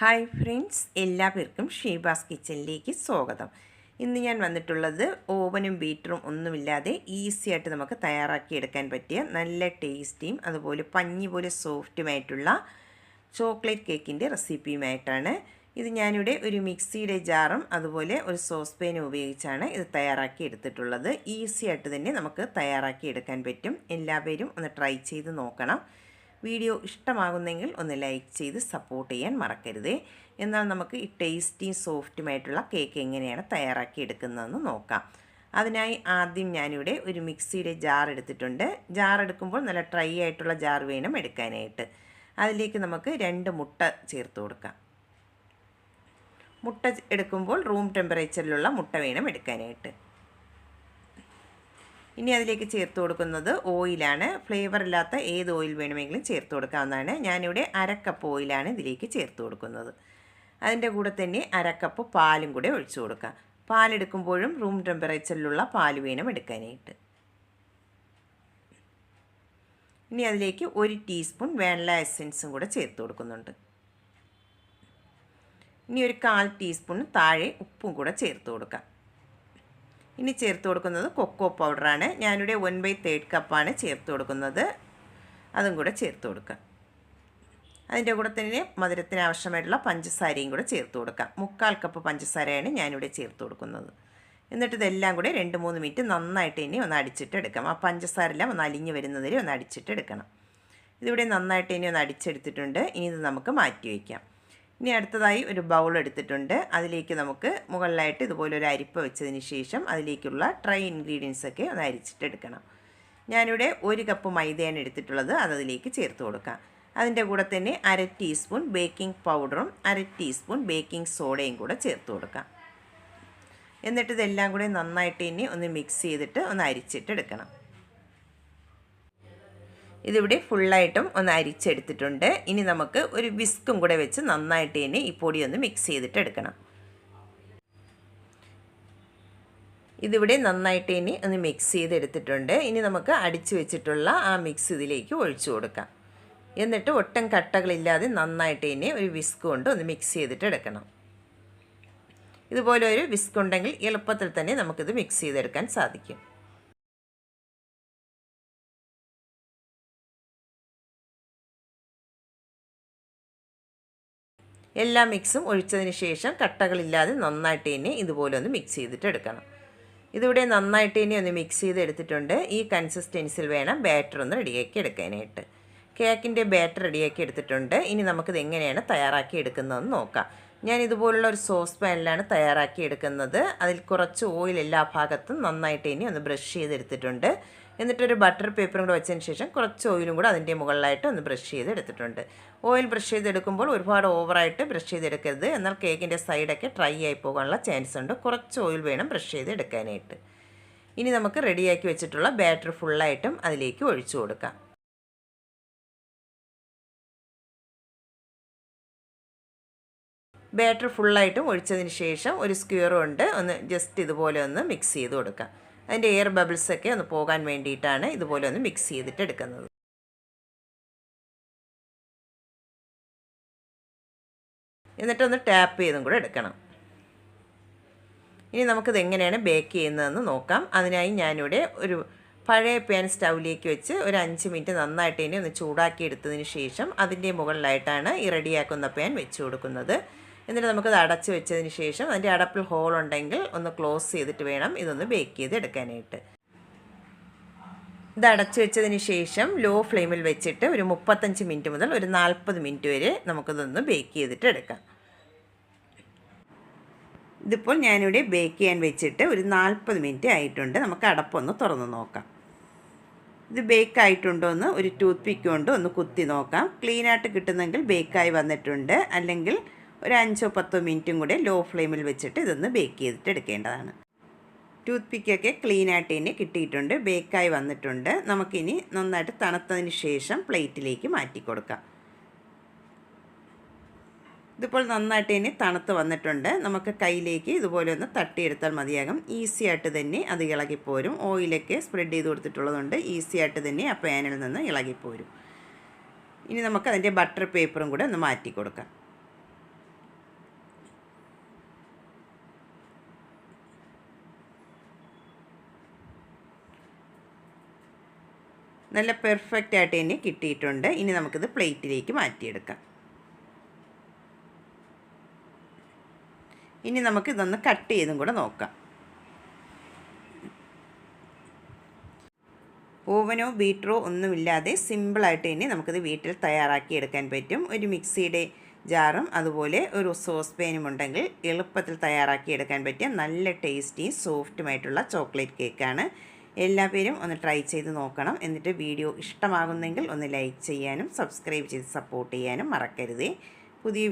Hi friends എല്ലാവർക്കും ഷീബാസ് കിച്ചണിലേക്ക് സ്വാഗതം. ഇന്ന് ഞാൻ വന്നിട്ടുള്ളത് ഓവനും ബീറ്ററും ഒന്നുമില്ലാതെ ഈസി ആയിട്ട് നമുക്ക് തയ്യാറാക്കിയെടുക്കാൻ പറ്റിയ നല്ല ടേസ്റ്റിയും അതുപോലെ പഞ്ഞി പോലെ സോഫ്റ്റുമായിട്ടുള്ള ചോക്ലേറ്റ് കേക്കിന്റെ റെസിപ്പിയുമായിട്ടാണ്. ഇത് ഞാനിവിടെ ഒരു മിക്സിയുടെ ജാറും അതുപോലെ ഒരു സോസ് പേനും ഉപയോഗിച്ചാണ് ഇത് തയ്യാറാക്കി എടുത്തിട്ടുള്ളത്. ഈസി ആയിട്ട് തന്നെ നമുക്ക് തയ്യാറാക്കി എടുക്കാൻ പറ്റും. എല്ലാവരും ഒന്ന് ട്രൈ ചെയ്ത് നോക്കണം. വീഡിയോ ഇഷ്ടമാകുന്നെങ്കിൽ ഒന്ന് ലൈക്ക് ചെയ്ത് സപ്പോർട്ട് ചെയ്യാൻ മറക്കരുതേ. എന്നാൽ നമുക്ക് ഈ ടേസ്റ്റിയും സോഫ്റ്റുമായിട്ടുള്ള കേക്ക് എങ്ങനെയാണ് തയ്യാറാക്കി എടുക്കുന്നതെന്ന് നോക്കാം. അതിനായി ആദ്യം ഞാനിവിടെ ഒരു മിക്സിയുടെ ജാർ എടുത്തിട്ടുണ്ട്. ജാർ എടുക്കുമ്പോൾ നല്ല ഡ്രൈ ആയിട്ടുള്ള ജാർ വേണം എടുക്കാനായിട്ട്. അതിലേക്ക് നമുക്ക് രണ്ട് മുട്ട ചേർത്ത് കൊടുക്കാം. മുട്ട എടുക്കുമ്പോൾ റൂം ടെമ്പറേച്ചറിലുള്ള മുട്ട വേണം എടുക്കാനായിട്ട്. ഇനി അതിലേക്ക് ചേർത്ത് കൊടുക്കുന്നത് ഓയിലാണ്. ഫ്ലേവർ ഇല്ലാത്ത ഏത് ഓയിൽ വേണമെങ്കിലും ചേർത്ത് കൊടുക്കാവുന്നതാണ്. ഞാനിവിടെ അരക്കപ്പ് ഓയിലാണ് ഇതിലേക്ക് ചേർത്ത് കൊടുക്കുന്നത്. അതിന്റെ കൂടെ തന്നെ അരക്കപ്പ് പാലും കൂടെ ഒഴിച്ചു കൊടുക്കാം. പാലെടുക്കുമ്പോഴും റൂം ടെമ്പറേച്ചറിലുള്ള പാൽ വേണം എടുക്കാനായിട്ട്. ഇനി അതിലേക്ക് ഒരു ടീസ്പൂൺ വാനില എസൻസും കൂടെ ചേർത്ത് കൊടുക്കുന്നുണ്ട്. ഇനി ഒരു കാൽ ടീസ്പൂൺ താഴെ ഉപ്പും കൂടെ ചേർത്ത് കൊടുക്കാം. ഇനി ചേർത്ത് കൊടുക്കുന്നത് കൊക്കോ പൗഡറാണ്. ഞാനിവിടെ വൺ ബൈ തേർഡ് കപ്പാണ് ചേർത്ത് കൊടുക്കുന്നത്. അതും കൂടെ ചേർത്ത് കൊടുക്കുക. അതിന്റെ കൂടെ തന്നെ മധുരത്തിന് ആവശ്യമായിട്ടുള്ള പഞ്ചസാരയും കൂടെ ചേർത്ത് കൊടുക്കാം മുക്കാൽ കപ്പ് പഞ്ചസാരയാണ് ഞാനിവിടെ ചേർത്ത് കൊടുക്കുന്നത്. എന്നിട്ട് ഇതെല്ലാം കൂടി രണ്ട് മൂന്ന് മിനിറ്റ് നന്നായിട്ട് ഇനി ഒന്ന് അടിച്ചിട്ട് എടുക്കാം ആ പഞ്ചസാരെല്ലാം ഒന്ന് അലിഞ്ഞ് വരുന്നതിൽ ഒന്ന് അടിച്ചിട്ട് എടുക്കണം. ഇതിവിടെ നന്നായിട്ട് ഇനി ഒന്ന് അടിച്ചെടുത്തിട്ടുണ്ട്. ഇനി ഇത് നമുക്ക് മാറ്റി വയ്ക്കാം. ഇനി അടുത്തതായി ഒരു ബൗൾ എടുത്തിട്ടുണ്ട്. അതിലേക്ക് നമുക്ക് മുകളിലായിട്ട് ഇതുപോലെ ഒരു അരിപ്പ വെച്ചതിന് ശേഷം അതിലേക്കുള്ള ഡ്രൈ ഇൻഗ്രീഡിയൻസ് ഒക്കെ ഒന്ന് അരിച്ചിട്ടെടുക്കണം ഞാനിവിടെ ഒരു കപ്പ് മൈദയാണ് എടുത്തിട്ടുള്ളത്. അത് അതിലേക്ക് ചേർത്ത് കൊടുക്കാം. അതിന്റെ കൂടെ തന്നെ അര ടീസ്പൂൺ ബേക്കിംഗ് പൗഡറും അര ടീസ്പൂൺ ബേക്കിംഗ് സോഡയും കൂടെ ചേർത്ത് കൊടുക്കാം. എന്നിട്ട് ഇതെല്ലാം കൂടെ നന്നായിട്ട് ഇനി ഒന്ന് മിക്സ് ചെയ്തിട്ട് ഒന്ന് അരിച്ചിട്ടെടുക്കണം ഇതിവിടെ ഫുള്ളായിട്ടും ഒന്ന് അരിച്ചെടുത്തിട്ടുണ്ട്. ഇനി നമുക്ക് ഒരു വിസ്കും കൂടെ വെച്ച് നന്നായിട്ട് ഇനി ഈ പൊടി ഒന്ന് മിക്സ് ചെയ്തിട്ട് എടുക്കണം. ഇതിവിടെ നന്നായിട്ട് ഇനി ഒന്ന് മിക്സ് ചെയ്തെടുത്തിട്ടുണ്ട്. ഇനി നമുക്ക് അടിച്ചു വെച്ചിട്ടുള്ള ആ മിക്സ് ഇതിലേക്ക് ഒഴിച്ചു കൊടുക്കാം. എന്നിട്ട് ഒട്ടും കട്ടകളില്ലാതെ നന്നായിട്ട് ഇനി ഒരു വിസ്ക് കൊണ്ട് ഒന്ന് മിക്സ് ചെയ്തിട്ട് എടുക്കണം. ഇതുപോലെ ഒരു വിസ്ക് ഉണ്ടെങ്കിൽ എളുപ്പത്തിൽ തന്നെ നമുക്കിത് മിക്സ് ചെയ്തെടുക്കാൻ സാധിക്കും. എല്ലാ മിക്സും ഒഴിച്ചതിന് ശേഷം കട്ടകളില്ലാതെ നന്നായിട്ട് ഇനി ഇതുപോലെ ഒന്ന് മിക്സ് ചെയ്തിട്ട് എടുക്കണം. ഇതിവിടെ നന്നായിട്ട് ഇനി ഒന്ന് മിക്സ് ചെയ്ത് എടുത്തിട്ടുണ്ട്. ഈ കൺസിസ്റ്റൻസിൽ വേണം ബാറ്റർ ഒന്ന് റെഡിയാക്കി എടുക്കാനായിട്ട്. കേക്കിന്റെ ബാറ്റർ റെഡിയാക്കി എടുത്തിട്ടുണ്ട്. ഇനി നമുക്കിത് എങ്ങനെയാണ് തയ്യാറാക്കി എടുക്കുന്നതെന്ന് നോക്കാം. ഞാൻ ഇതുപോലുള്ള ഒരു സോസ് പാനിലാണ് തയ്യാറാക്കി എടുക്കുന്നത്. അതിൽ കുറച്ച് ഓയിൽ എല്ലാ ഭാഗത്തും നന്നായിട്ട് ഇനി ഒന്ന് ബ്രഷ് ചെയ്തെടുത്തിട്ടുണ്ട്. എന്നിട്ടൊരു ബട്ടർ പേപ്പറും കൂടെ വെച്ചതിന് ശേഷം കുറച്ച് ഓയിലും കൂടെ അതിന്റെ മുകളിലായിട്ട് ഒന്ന് ബ്രഷ് ചെയ്ത് എടുത്തിട്ടുണ്ട് ഓയിൽ ബ്രഷ് ചെയ്തെടുക്കുമ്പോൾ ഒരുപാട് ഓവറായിട്ട് ബ്രഷ് ചെയ്തെടുക്കരുത്. എന്നാൽ കേക്കിന്റെ സൈഡൊക്കെ ഡ്രൈ ആയി പോകാനുള്ള ചാൻസ് ഉണ്ട്. കുറച്ച് ഓയിൽ വേണം ബ്രഷ് ചെയ്ത് എടുക്കാനായിട്ട് ഇനി നമുക്ക് റെഡിയാക്കി വെച്ചിട്ടുള്ള ബാറ്റർ ഫുള്ളായിട്ടും അതിലേക്ക് ഒഴിച്ചു കൊടുക്കാം. ബാറ്റർ ഫുള്ളായിട്ടും ഒഴിച്ചതിന് ശേഷം ഒരു സ്ക്വയർ കൊണ്ട് ഒന്ന് ജസ്റ്റ് ഇതുപോലെ ഒന്ന് മിക്സ് ചെയ്ത് കൊടുക്കാം. അതിന്റെ എയർ ബബിൾസൊക്കെ ഒന്ന് പോകാൻ വേണ്ടിയിട്ടാണ് ഇതുപോലെ ഒന്ന് മിക്സ് ചെയ്തിട്ട് എടുക്കുന്നത്. എന്നിട്ടൊന്ന് ടാപ്പ് ചെയ്തും കൂടെ എടുക്കണം. ഇനി നമുക്കിത് എങ്ങനെയാണ് ബേക്ക് ചെയ്യുന്നതെന്ന് നോക്കാം. അതിനായി ഞാനിവിടെ ഒരു പഴയ പാൻ സ്റ്റൗവിലേക്ക് വെച്ച് ഒരു അഞ്ച് മിനിറ്റ് നന്നായിട്ട് ഇനി ഒന്ന് ചൂടാക്കി എടുത്തതിന് ശേഷം അതിന്റെ മുകളിലായിട്ടാണ് ഈ റെഡിയാക്കുന്ന പാൻ വെച്ച് കൊടുക്കുന്നത്. എന്നിട്ട് നമുക്കത് അടച്ച് വെച്ചതിന് ശേഷം അതിന്റെ അടപ്പിൽ ഹോൾ ഉണ്ടെങ്കിൽ ഒന്ന് ക്ലോസ് ചെയ്തിട്ട് വേണം ഇതൊന്ന് ബേക്ക് ചെയ്ത് എടുക്കാനായിട്ട്. ഇത് അടച്ചു വെച്ചതിന് ശേഷം ലോ ഫ്ലെയിമിൽ വെച്ചിട്ട് ഒരു മുപ്പത്തഞ്ച് മിനിറ്റ് മുതൽ ഒരു നാൽപ്പത് മിനിറ്റ് വരെ നമുക്കിതൊന്ന് ബേക്ക് ചെയ്തിട്ട് എടുക്കാം. ഇതിപ്പോൾ ഞാനിവിടെ ബേക്ക് ചെയ്യാൻ വെച്ചിട്ട് ഒരു നാൽപ്പത് മിനിറ്റ് ആയിട്ടുണ്ട്. നമുക്ക് അടപ്പൊന്ന് തുറന്ന് നോക്കാം. ഇത് ബേക്ക് ആയിട്ടുണ്ടോ എന്ന് ഒരു ടൂത്ത് പിക്ക് കൊണ്ട് ഒന്ന് കുത്തി നോക്കാം. ക്ലീനായിട്ട് കിട്ടുന്നെങ്കിൽ ബേക്കായി വന്നിട്ടുണ്ട്. അല്ലെങ്കിൽ ഒരു അഞ്ചോ പത്തോ മിനിറ്റും കൂടെ ലോ ഫ്ലെയിമിൽ വെച്ചിട്ട് ഇതൊന്ന് ബേക്ക് ചെയ്തിട്ട് എടുക്കേണ്ടതാണ്. ടൂത്ത് പിക്കൊക്കെ ക്ലീനായിട്ട് ഇനി കിട്ടിയിട്ടുണ്ട്. ബേക്കായി വന്നിട്ടുണ്ട്. നമുക്കിനി നന്നായിട്ട് തണുത്തതിന് ശേഷം പ്ലേറ്റിലേക്ക് മാറ്റി കൊടുക്കാം. ഇതിപ്പോൾ നന്നായിട്ട് ഇനി തണുത്ത് വന്നിട്ടുണ്ട്. നമുക്ക് കയ്യിലേക്ക് ഇതുപോലെ ഒന്ന് തട്ടിയെടുത്താൽ മതിയാകും. ഈസി ആയിട്ട് തന്നെ അത് ഇളകിപ്പോരും. ഓയിലൊക്കെ സ്പ്രെഡ് ചെയ്ത് കൊടുത്തിട്ടുള്ളതുകൊണ്ട് ഈസി ആയിട്ട് തന്നെ ആ പാനിൽ നിന്ന് ഇളകിപ്പോരും. ഇനി നമുക്ക് അതിന്റെ ബട്ടർ പേപ്പറും കൂടെ ഒന്ന് മാറ്റി കൊടുക്കാം. നല്ല പെർഫെക്റ്റ് ആയിട്ട് തന്നെ കിട്ടിയിട്ടുണ്ട്. ഇനി നമുക്കിത് പ്ലേറ്റിലേക്ക് മാറ്റിയെടുക്കാം. ഇനി നമുക്ക് ഇതൊന്ന് കട്ട് ചെയ്തും കൂടെ നോക്കാം. ഓവനോ ബീറ്ററോ ഒന്നുമില്ലാതെ സിമ്പിളായിട്ട് തന്നെ നമുക്കിത് വീട്ടിൽ തയ്യാറാക്കി എടുക്കാൻ പറ്റും. ഒരു മിക്സിയുടെ ജാറും അതുപോലെ ഒരു സോസ് പേനും ഉണ്ടെങ്കിൽ എളുപ്പത്തിൽ തയ്യാറാക്കി എടുക്കാൻ പറ്റിയ നല്ല ടേസ്റ്റിയും സോഫ്റ്റുമായിട്ടുള്ള ചോക്ലേറ്റ് കേക്കാണ് എല്ലാ പേരും ഒന്ന് ട്രൈ ചെയ്ത് നോക്കണം. എന്നിട്ട് വീഡിയോ ഇഷ്ടമാകുന്നെങ്കിൽ ഒന്ന് ലൈക്ക് ചെയ്യാനും സബ്സ്ക്രൈബ് ചെയ്ത് സപ്പോർട്ട് ചെയ്യാനും മറക്കരുതേ. പുതിയ